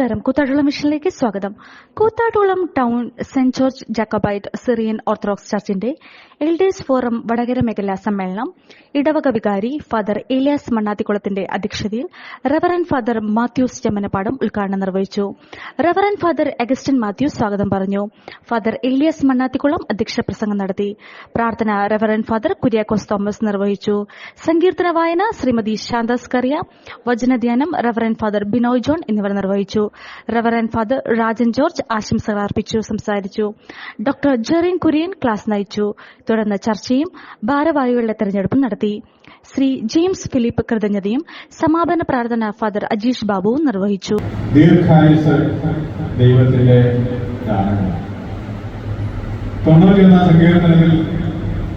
നമസ്കാരം. കൂത്താട്ടുളം മിഷനിലേക്ക് സ്വാഗതം. Koothattukulam town Saint George Jacobite Syrian Orthodox ചർച്ചിന്റെ elders forum Vadakara മേഖലാ സമ്മേളനം. ഇടവക വികാരി ഫാദർ ഏലിയാസ് മണ്ണാത്തിക്കുളത്തിന്റെ അധ്യക്ഷതയിൽ റവറൻ ഫാദർ മാത്യൂസ് ചെമ്മനപ്പാടം ഉദ്ഘാടനം നിർവഹിച്ചു. റവറൻ ഫാദർ അഗസ്റ്റിൻ മാത്യൂസ് സ്വാഗതം പറഞ്ഞു. ഫാദർ ഏലിയാസ് മണ്ണാത്തിക്കുളം അധ്യക്ഷ പ്രസംഗം നടത്തി. പ്രാർത്ഥന റവറൻ ഫാദർ കുര്യാക്കോസ് തോമസ് നിർവഹിച്ചു. സങ്കീർത്തന വായന ശ്രീമതി ശാന്താസ്കറിയ വചനധ്യാനം റവറൻ ഫാദർ ബിനോയ് ജോൺ എന്നിവർ നിർവഹിച്ചു. റവറൻ ഫാദർ രാജൻ ജോർജ് ആശംസകൾ അർപ്പിച്ചു സംസാരിച്ചു. ഡോക്ടർ ജെറിൻ കുര്യൻ ക്ലാസ് നയിച്ചു. തുടർന്ന് ചർച്ചയും ഭാരവാഹികളുടെ തെരഞ്ഞെടുപ്പും നടത്തി. ശ്രീ ജെയിംസ് ഫിലിപ്പ് കൃതജ്ഞതയും സമാപന പ്രാർത്ഥന ഫാദർ അജീഷ് ബാബുവും നിർവഹിച്ചു.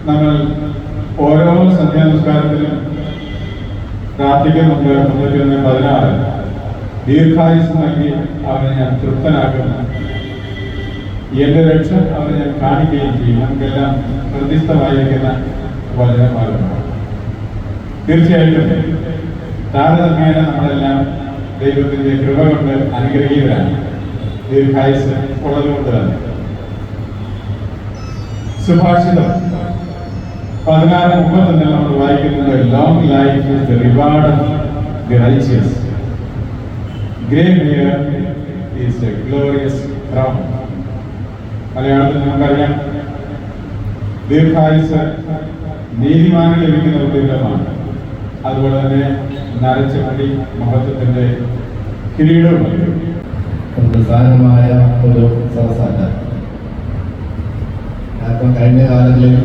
നമ്മൾ ഓരോ സന്ധ്യാനമസ്കാരത്തിലും പ്രാർത്ഥിക്കുന്നുണ്ട് തൊണ്ണൂറ്റിയൊന്ന് പതിനാറ്. ദീർഘായുസ് നൽകി അവനെ ഞാൻ തൃപ്തനാക്കുന്നു. എന്റെ രക്ഷ അവനെ ഞാൻ കാണിക്കുകയും ചെയ്യും. നമുക്കെല്ലാം ഹൃദിസ്ഥമായിരിക്കുന്ന വചനഭാഗമാണ് തീർച്ചയായിട്ടും താരതമ്യേന നമ്മളെല്ലാം ദൈവത്തിന്റെ കൃപ കൊണ്ട് അനുഗ്രഹീതരാണ്. ദീർഘായുസ് ഉള്ളതുകൊണ്ട് തന്നെ. സുഭാഷിതം. പതിനാറ് മുപ്പത്തൊന്നിൽ നമ്മൾ വായിക്കുന്നത് long life is the reward of the righteous grey hair is a glorious crown മലയാളത്തിൽ നമുക്കറിയാം ദീർഘായുസ് നീതിമാനം ലഭിക്കുന്ന പ്രതിഫലമാണ് അതുപോലെ തന്നെ നരച്ച മുടി മഹത്വത്തിന്റെ കിരീടവുമല്ല പ്രധാനമായ ഒരു സദസ്സല്ല കാരണം കഴിഞ്ഞ കാലങ്ങളിൽ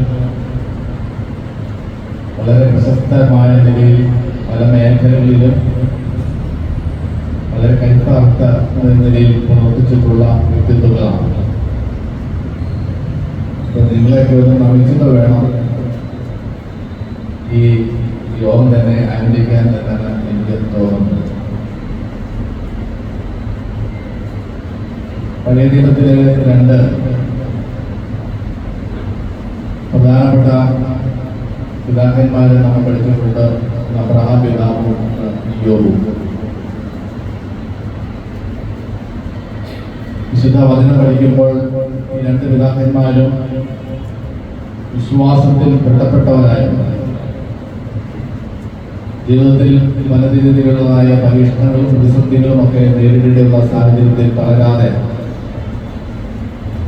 വളരെ പ്രശസ്തമായ നിലയിൽ പല മേഖലകളിലും വളരെ കരുത്താർത്ത നിലയിൽ പ്രവർത്തിച്ചിട്ടുള്ള വ്യക്തിത്വങ്ങളാണ്. നിങ്ങളെയൊക്കെ ഒന്ന് നമിച്ചിട്ട് വേണം. ഈ യോഗം തന്നെ ആരംഭിക്കാൻ എന്നാണ് എനിക്ക് തോന്നുന്നത്. പഴയ നിയമത്തിലെ രണ്ട് പ്രധാനപ്പെട്ട പിതാക്കന്മാരെ നമ്മൾ പഠിച്ചിട്ടുണ്ട്. അബ്രഹാം പിതാവും യോബും വിശുദ്ധ വചനം പഠിക്കുമ്പോൾ രണ്ട് പിതാക്കന്മാരും വിശ്വാസത്തിൽ ബന്ധപ്പെട്ടവരായിരുന്നു ജീവിതത്തിൽ പല രീതിയിലുള്ളതായ പരീക്ഷണങ്ങളും പ്രതിസന്ധികളും ഒക്കെ നേരിടേണ്ടിയുള്ള സാഹചര്യത്തിൽ തളരാതെ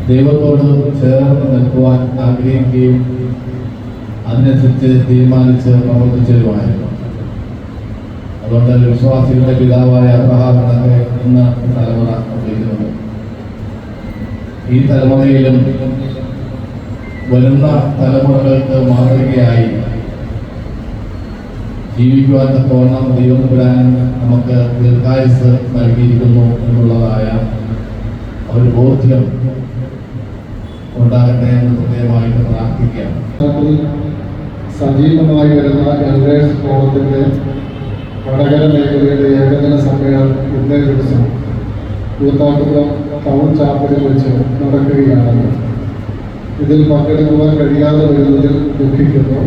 ദൈവത്തോട് ചേർന്ന് നിൽക്കുവാൻ ആഗ്രഹിക്കുകയും അതിനനുസരിച്ച് തീരുമാനിച്ച് പ്രവർത്തിച്ചതുമായിരുന്നു അതുകൊണ്ട് വിശ്വാസികളുടെ പിതാവായ അബ്രഹാം ഇന്ന് തലമുറ ഈ തലമുറയിലും വരുന്ന തലമുറകൾക്ക് മാതൃകയായി ജീവിക്കുവാൻ തക്കവണ്ണം ദൈവം തമ്പുരാൻ നമുക്ക് ദീർഘായുസ് നൽകിയിരിക്കുന്നു എന്നുള്ളതായ ഒരു ബോധ്യം ഉണ്ടാകട്ടെ എന്ന് പ്രത്യേകമായിട്ട് പ്രാർത്ഥിക്കാം സജീവമായി വരുന്ന എൽഡേഴ്സ് ഫോറത്തിന്റെ വടകര മേഖലയുടെ ഏകദിന സമ്മേളനം ഇന്നേ ദിവസം കൂത്താട്ടുകുളം ടൗൺ ചാപ്പലിൽ വെച്ച് നടക്കുകയാണ് ഇതിൽ പങ്കെടുക്കുവാൻ കഴിയാതെ വരുന്നതിൽ ദുഃഖിക്കുന്നു.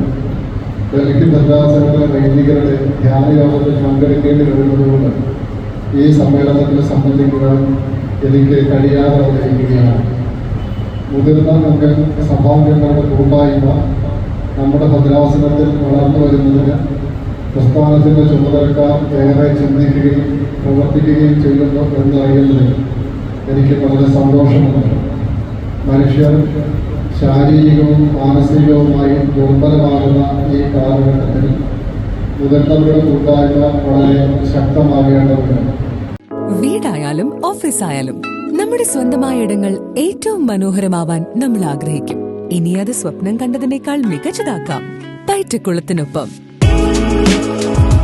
ഡൽഹി ഭദ്രാസനത്തിലെ വൈദികരുടെ ധ്യാനയോഗത്തിൽ പങ്കെടുക്കേണ്ടി വരുന്നതുകൊണ്ട് ഈ സമ്മേളനത്തിൽ സംബന്ധിക്കുവാൻ എനിക്ക് കഴിയാതെ വന്നിരിക്കുകയാണ്. മുതിർന്ന മുഖ്യ സഭാംഗങ്ങളുടെ കൂട്ടായ്മ നമ്മുടെ ഭദ്രാസനത്തിൽ വളർന്നു വരുന്നതിന് പ്രസ്ഥാനത്തിന്റെ ചുമതലക്കാർ ഏറെ ചിന്തിക്കുകയും പ്രവർത്തിക്കുകയും ചെയ്യുന്നു എന്നറിയുന്നതിൽ എനിക്ക് വളരെ സന്തോഷമുണ്ട് മനുഷ്യർ ശാരീരികവും മാനസികവുമായി ദുർബലമാകുന്ന ഈ കാലഘട്ടത്തിൽ മുതിർന്നവരുടെ കൂട്ടായ്മ വളരെ ശക്തമാകേണ്ടതുണ്ട്. വീടായാലും ഓഫീസായാലും നമ്മുടെ സ്വന്തമായ ഇടങ്ങൾ ഏറ്റവും മനോഹരമാവാൻ നമ്മൾ ആഗ്രഹിക്കും. ഇനി അത് സ്വപ്നം കണ്ടതിനേക്കാൾ മികച്ചതാക്കാം. പൈറ്റക്കുളത്തിനൊപ്പം.